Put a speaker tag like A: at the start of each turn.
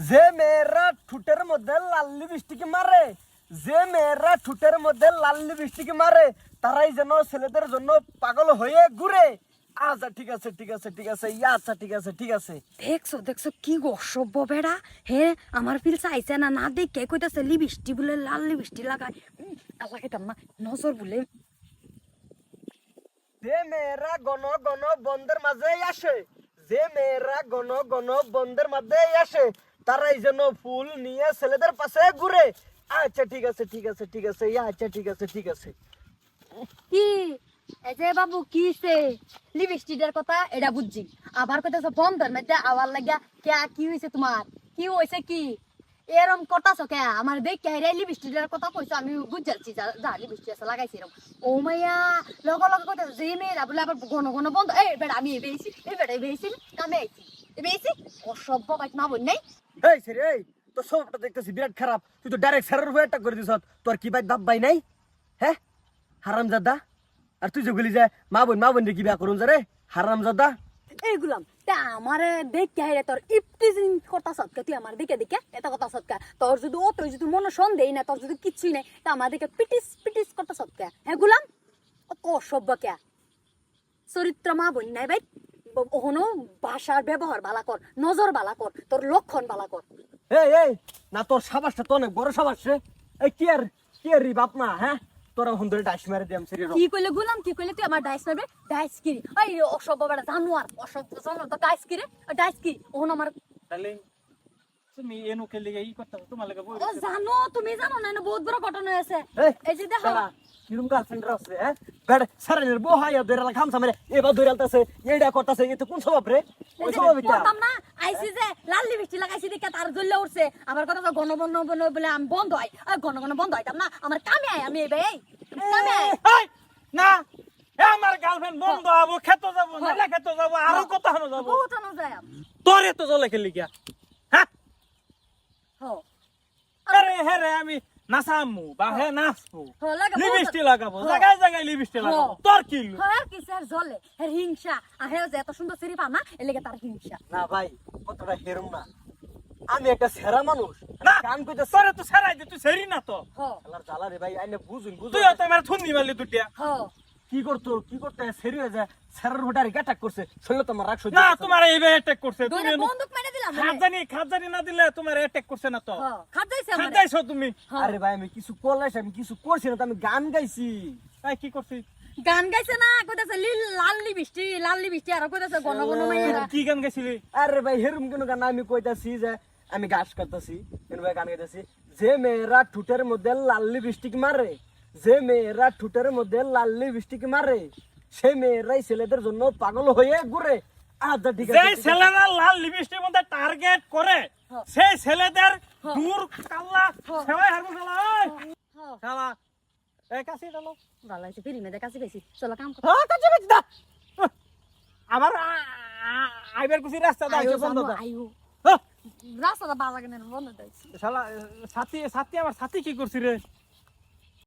A: যে মেয়েরা ঠুটের মধ্যে লাল লিপস্টিক মারে যে মেয়েরা ঠুটের মধ্যে লাল লিপস্টিক মারে তারাই যেন ছেলেদের জন্য পাগল হয়ে ঘুরে। আচ্ছা ঠিক আছে ঠিক আছে ঠিক আছে ইয়া আচ্ছা ঠিক আছে ঠিক আছে।
B: দেখছ দেখছ কি অসভ্য বেড়া? হে আমার ফিল চাইছে না না দেখে কইতাছে লিপস্টিক বলে লাল লিপস্টিক লাগাই উম, আর লাগাইতাম না নজর বলে।
A: যে মেয়েরা গণ গণ বন্ধের মাঝে আসে যে মেয়েরা গণ গণ বন্ধের মাঝে আসে তারাই যেন ফুল নিয়ে ছেলেদের পাশে ঘুরে। আচ্ছা ঠিক আছে ঠিক আছে ঠিক আছে আচ্ছা ঠিক আছে ঠিক আছে।
B: কি? এই যে বাবু, কি সে? লিপস্টিকের কথা এটা বুঝছি। আবার কইতাছে বন্ধের মধ্যে আওয়ার লাগিয়া কে, কি হইছে তোমার? কি হইছে কি? এরম করতাছ কে? আমার দেখ কে রে লিপস্টিকের কথা কইছো, আমি বুঝাচ্ছি যা লিপস্টিক আছে লাগাইছি এরম। ও মাইয়া, লগ লগ কইতাছে যে মেয়েরা বলে আবার ঘন ঘন বন্ধ এই বেটা, আমি এবেইছি এই বেটা এবেইছি কামে আইছি। এবেইছি অসভ্য বাইক না বল নাই
A: এই সেরে এই তোর স্বভাবটা দেখতেছি বিরাট খারাপ। তুই তো ডাইরেক্ট স্যারের উপরে অ্যাটাক করে দিছ তোর কি ভাই বাপ ভাই নাই? হ্যাঁ? হারাম জাদা আর তুই যে মা বোন মা বোন রে কি বিয়া করুন রে হারাম জাদা
B: এইগুলাম তা আমারে দেখে রে তোর ইপটিজিং করতা সৎকা তুই আমার এটা কথা সৎকা। তোর যদি ও তুই যদি মনে সন্দেহ না তোর যদি কিছুই নাই তা আমার দিকে পিটিস পিটিস করতা সৎকা। হ্যাঁ গুলাম? অত অসভ্য কে? চরিত্র মা বোন নাই ভাই। ওহনো ভাষার ব্যবহার বালা কর নজর বালা কর তোর লক্ষণ বালা কর।
A: এই এই না তোর সাবাসটা তো অনেক বড় সাবাস রে। এই কি আর কি আর রি বাপ মা হ্যাঁ? তোরা হুন্দরে ডাইস মেরে দিয়াম সেরি
B: কি কইলে গুলাম কি কইলে তুই আমার ডাইস মারবে? ডাইস কি ওই অসভ্য বেটা জানোয়ার অসভ্য জানোয়ার তো ডাইস কি রে? ডাইস কি? ওহনো আমার
C: ডার্লিং তুমি এনুকে লিগে ই করতে তোমার লাগে বই
B: জানো তুমি জানো না না বহুত বড় ঘটনা হয়েছে।
A: এই
B: যে দেখো।
A: কিরম গার্লফ্রেন্ড আছে হ্যাঁ? বেড়া সারানের বউ হাইয়া ধরে খামসা মেরে এবার ধরে আলতাছে এইটা করতাছে এতে কোন স্বভাব রে? ওই স্বভাব এটা
B: বলতাম না আইসি যে লাল লিপস্টিক লাগাইছি দেখে তার জ্বললে উঠছে। আমার কথা তো বলে আমি বন্ধ হয় আর ঘন ঘন বন্ধ হইতাম না আমার কামে আয় আমি এবে কামে আয়।
C: না আমার গার্লফ্রেন্ড বন্ধ হব খেতে যাব না খেতে যাব আরও হানো যাব।
B: আনো যায়
C: তোর জলে খেলি গিয়া? হ্যাঁ আরে হ্যাঁ রে আমি নাচামু বা হে।
B: হো লাগা
C: লিপস্টিক লাগাবো
B: হ্যাঁ।
C: জায়গায় জায়গায় লিপস্টিক লাগাবো।
B: হ্যাঁ।
C: তোর কি
B: হ্যাঁ কি স্যার জ্বলে হের হিংসা। আর যে এত সুন্দর সিরি পানা এর লেগে তার হিংসা।
A: না ভাই কতটা হেরম না। আমি একটা সেরা মানুষ।
C: না।
A: গান কইতে
C: তোরে তো সেরাই দে তুই সেরি না তো।
B: হো।
A: জ্বালা রে ভাই আইনে বুঝুন বুঝুন।
C: তুই তো আমার থুন্দি মারলি দুটিয়া
B: হো।
A: কি করতো কি করতে সেরি হয়ে যায়। সেরার হোটারে অ্যাটাক করছে। শরীরে তোমার রাগ সহ্য
C: না তোমার এই অ্যাটাক করছে তুমি
B: বন্দুক
C: খাজানি খাজানি না দিলে তোমার অ্যাটাক করছে না তো?
B: হো খাদ যাইছে আমার।
C: খাজাইছো তুমি?
A: আরে ভাই আমি কিছু আমি কিছু করছি না তো আমি গান গাইছি।
C: তাই কি করছিস
B: গান গাইছে না কইতাছে লিল লাল্লি বৃষ্টি লাল্লি বৃষ্টি আর কইতাছে ঘন ঘন মাইয়া।
C: কি গান গাইছিলি?
A: আরে ভাই হেরম কেন গান আমি কইতাছি যে আমি গাছ করতেছি কেন ভাই গান গাইতেছি? যে মেয়েরা ঠুটের মধ্যে লাল লিপস্টিক মারে যে মেয়েরা ঠুটের মধ্যে লাল লিপস্টিক মারে সেই মেয়েরাই ছেলেদের জন্য পাগল হয়ে ঘুরে। আচ্ছা ঠিক আছে ঠিক
C: ছেলেরা লাল লিপস্টিকের মধ্যে টার্গেট করে। সেই ছেলেদের দূর কাল্লা। সেবাই হারবো শালা ওই। শালা। এই কাছে ডালো
B: ভালো হয়েছে ফিরি মেয়েদের কাছে গেছি চলো কাম কর।
A: হ্যাঁ কাছে বেচ দা।
C: আবার আ- আ- আইবার কুছি রাস্তা দাও বন্ধ।
B: রাস্তাটা
C: শালা সাথী সাথী আমার সাথী কি করছি রে?